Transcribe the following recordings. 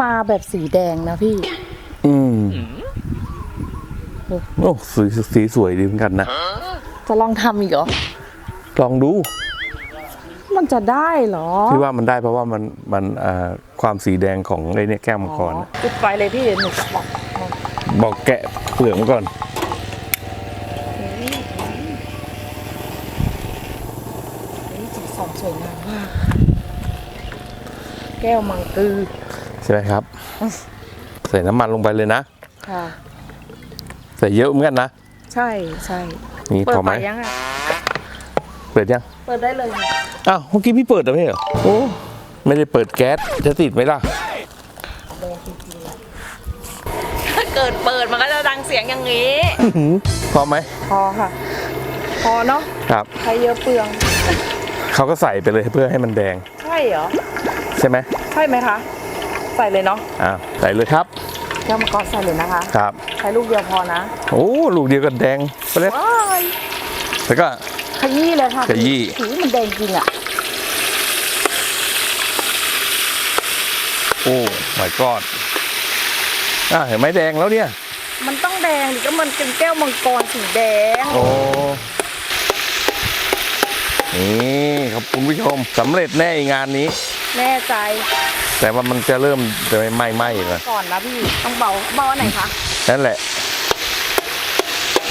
มาแบบสีแดงนะพี่ อืมโอ้สีสีสวยดีเหมือนกันนะ จะลองทำอีกเหรอ ลองดู มันจะได้เหรอที่ว่ามันได้เพราะว่ามันมันอ่าความสีแดงของไอ้เนี่ยแก้วมังกรน่ะจุดไฟเลยพี่เดี๋ยวหนูจะบอกบอกแกะเปลือกมันก่อนนี่สีสันสวยงามมากแก้วมังกือ ใช่ไหมครับ ใส่น้ำมันลงไปเลยนะค่ะใส่เยอะเหมือนกันนะ ใช่ใช่นี่เปิดพอไหไฟมยังอะเปิดยังเปิดได้เลยอ้าวเมื่อกี้พี่เปิดแล้วไม่ใช่เหรอโอ้ไม่ได้เปิดแก๊สจะติดไหมล่ะถ้าเกิดเปิดมันก็จะดังเสียงอย่างนี้พอไหมพอค่ะ พอเนาะครับใช้เยอะเปลือง เขาก็ใส่ไปเลยเพื่อให้มันแดงใช่เหรอ ใช่ไหมใช่ไหมคะ ใส่เลยเนาะอ่าใส่เลยครับแก้วมังกรใส่เลยนะคะ ครับใช้ลูกเดียวพอนะ โอ้ลูกเดียวกันแดงไปเลยว้ายแล้วก็ขยี้เลยค่ะขยี้สีมันแดงจริงอะโอ้ my god อ่าเห็นไหมแดงแล้วเนี่ย มันต้องแดงดิก็มันเป็นแก้วมังกรสีแดง โอ้นี่ขอบคุณผู้ชมสำเร็จแน่อีงานนี้ แน่ใจ แต่ว่ามันจะเริ่มจะไหม้ไหม้ๆแล้วก่อนนะพี่ต้องเบาเบาอันไหนคะนั่นแหละ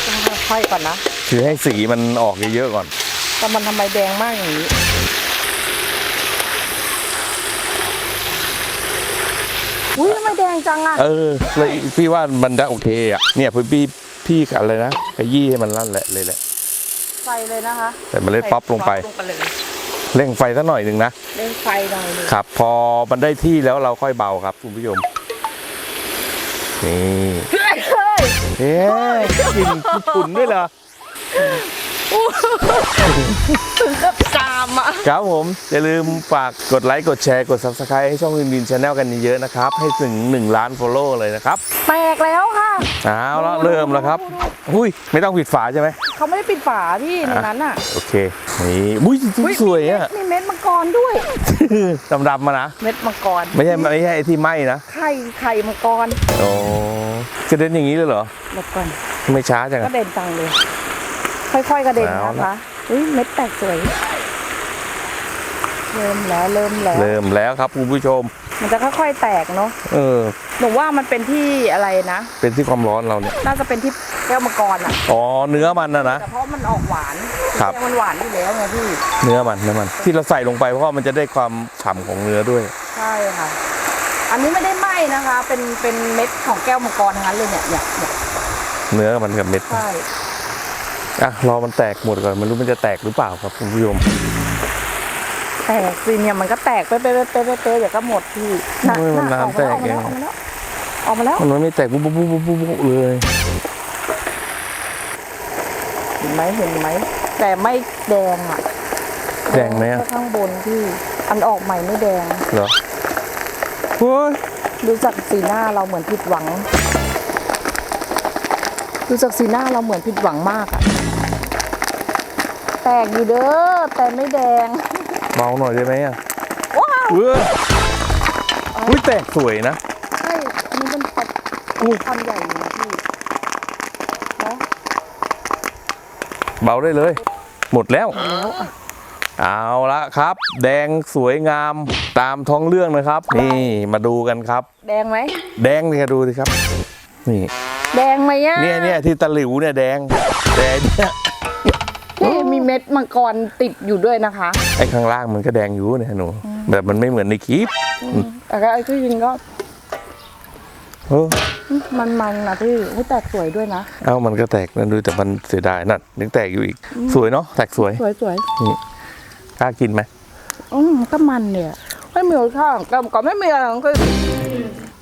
ต้องค่อยๆก่อนนะคือให้สีมันออกเยอะๆก่อนแต่มันทำไมแดงมากอย่างนี้อุ้ยทำไมแดงจังอะเออเลยพี่ว่ามันจะโอเคอะเนี่ยพี่พี่พี่อะไรนะขยี้ให้มันลั่นแหละเลยแหละใส่เลยนะคะ แต่เมล็ดป๊อปลงไปลงไปเลย เร่งไฟสักหน่อยหนึ่งนะเล่นไฟหน่อยเลยครับ พอมันได้ที่แล้วเราค่อยเบาครับคุณผู้ชมนี่เฮ้ยเฮ้ยเอ๊ะกลิ่นญี่ปุ่นด้วยเหรอถึงกับจามอะครับผม อย่าลืมฝากกดไลค์กดแชร์กด subscribe ให้ช่องวินวินชาแนลกันเยอะๆนะครับ ให้ถึง 1 ล้าน follow เลยนะครับ แตกแล้วค่ะ เอาละเริ่มแล้วครับ อุ้ย ไม่ต้องปิดฝาใช่ไหม เขาไม่ได้ปิดฝาพี่ในนั้นอะโอเคนี่อุ้ยจริงๆสวยอะมีเม็ดมังกรด้วยดำๆมานะเม็ดมังกรไม่ใช่ไม่ใช่ไอ้ที่ไหม้นะไข่ไข่มังกรโอ้กระเด็นอย่างนี้เลยเหรอหลบก่อนไม่ช้าจังกอะระเด็นจังเลย ค่อยๆกระเด็นเอานะละคะอุ้ยเม็ดแตกสวยเริ่มแล้วเริ่มแล้ว เริ่มแล้วครับคุณผู้ชม มันจะค่อยๆแตกเนาะเออ หนูว่ามันเป็นที่อะไรนะ เป็นที่ความร้อนเราเนี่ย น่าจะเป็นที่แก้วมังกรอะ อ๋อ เนื้อมันนะนะ แต่เพราะมันออกหวานครับแก้วมันหวานอยู่แล้วไงพี่ เนื้อมันเนื้อมัน ที่เราใส่ลงไปเพราะว่ามันจะได้ความฉ่ำของเนื้อด้วย ใช่ค่ะ อันนี้ไม่ได้ไหม้นะคะ เป็นเป็นเม็ดของแก้วมังกรทั้งนั้นเลยเนี่ยเนี่ยเนี่ยเนื้อมันกับเม็ด ใช่ อะ รอมันแตกหมดก่อนไม่รู้มันจะแตกหรือเปล่าครับคุณผู้ชมแตกสิเนี่ยมันก็แตกไปไปไปไปไปไปเดี๋ยวก็หมดพี่น่ะโอ้ยมันน่ะออกน้ำแตมาแล้วกออกเอมางแล้วออกมาแล้วออกมาแล้วมันไม่แตกปุ๊บปุ๊บปุ๊บปุ๊บปุ๊บปุ๊บเลยเห็นไหมเห็นไหมแต่ไม่แดงอะแดงไหมอะแค่ข้างบนพี่อันออกใหม่ไม่แดง เหรอโอ้ยดูจากสีหน้าเราเหมือนผิดหวัง ดูจากสีหน้าเราเหมือนผิดหวังมากอะแตกอยู่เด้อแต่ไม่แดง เบาหน่อยได้ไหมอะว้าวเอออุ้ยแตกสวยนะใช่อันนี้มันปัดอุ้ยความใหญ่อยู่นะพี่เนาะเบาได้เลย หมดแล้ว แล้วอะเอาละครับ แดงสวยงามตามท้องเรื่องนะครับ นี่มาดูกันครับ แดงไหมแดงเลยดูสิครับ นี่ แดงไหมอะเนี่ยเนี่ยที่ตะหลิวเนี่ยแดงแต่เนี่ยพี่มี เม็ดมังกรติดอยู่ด้วยนะคะ ไอ้ข้างล่างมันก็แดงอยู่เนี่ยหนูแบบมันไม่เหมือนในคลิปแต่ก็ไอ้ที่ยิงก็เออมันมันๆนะพี่ไม่แตกสวยด้วยนะ เอ้ามันก็แตกนั่นดูแต่มันเสียดายนั่นยังแตกอยู่อีก สวยเนาะแตกสวย สวยสวยกล้ากินไหมอืมก็มันเนี่ยไม่มีรสชาติก็ก็ไม่มีอะไรทั้งสิ้น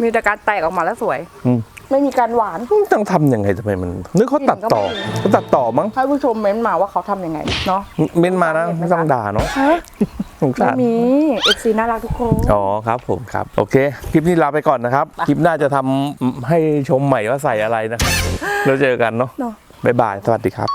มีแต่การแตกออกมาแล้วสวย อืม ไม่มีการหวาน ต้องทำยังไงทำไมมัน นึกเขาตัดต่อกินก็ไม่ดีเขาตัดต่อมั้งให้ผู้ชมเม้นต์มาว่าเขาทำยังไงเนาะเม้นมานะไม่ต้องด่าเนาะฮะสงไม่สารมีเอฟซีน่ารักทุกคนอ๋อครับผมครับ โอเค คลิปนี้ลาไปก่อนนะครับ คลิปหน้าจะทำให้ชมใหม่ว่าใส่อะไรนะครับแล้วเจอกันเนาะเนาะบ๊ายบายสวัสดีครับ